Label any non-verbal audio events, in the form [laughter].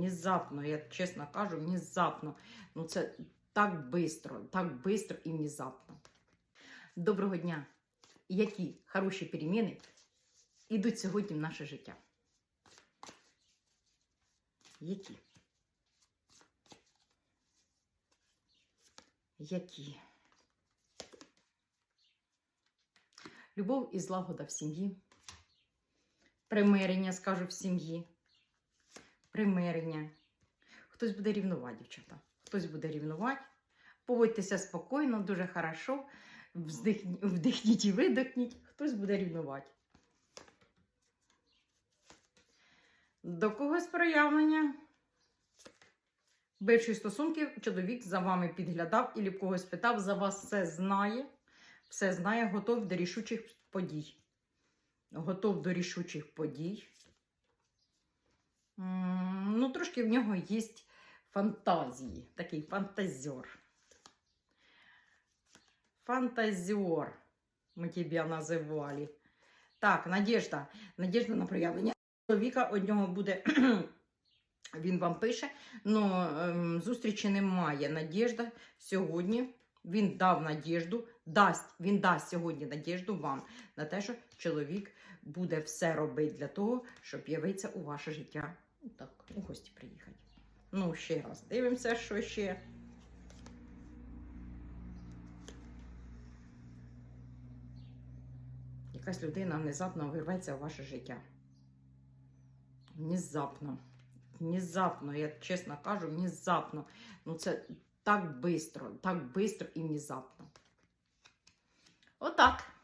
Внезапно, я чесно кажу, внезапно. Ну це так бистро, так бистро і внезапно. Доброго дня! Які хороші переміни йдуть сьогодні в наше життя? Які? Які? Любов і злагода в сім'ї. Примирення, скажу, в сім'ї. Примирення. Хтось буде рівнувати, дівчата. Хтось буде рівнувати. Поводьтеся спокійно, дуже хорошо. Вздихні- Вдихніть і видихніть. Хтось буде рівнувати. До когось проявлення. Бивші стосунки, чоловік за вами підглядав і в когось питав, за вас все знає, все знає, готов до рішучих подій. Готов до рішучих подій. Ну, трошки в нього є фантазії, такий фантазер. Фантазер, ми тебе називали. Так, Надежда. Надежда на проявлення чоловіка од нього буде. [clears throat] Він вам пише, але зустрічі немає. Надежда сьогодні. Він дав надіжду, дасть, він дасть сьогодні надіжду вам на те, що чоловік буде все робити для того, щоб явитися у ваше життя. Ну, Так, у гості приїхати. Ну, ще раз дивимося, що ще. Якась людина внезапно вирветься у ваше життя. Внезапно. Внезапно, я чесно кажу, внезапно. Ну, це так бистро, так бистро і внезапно. Отак.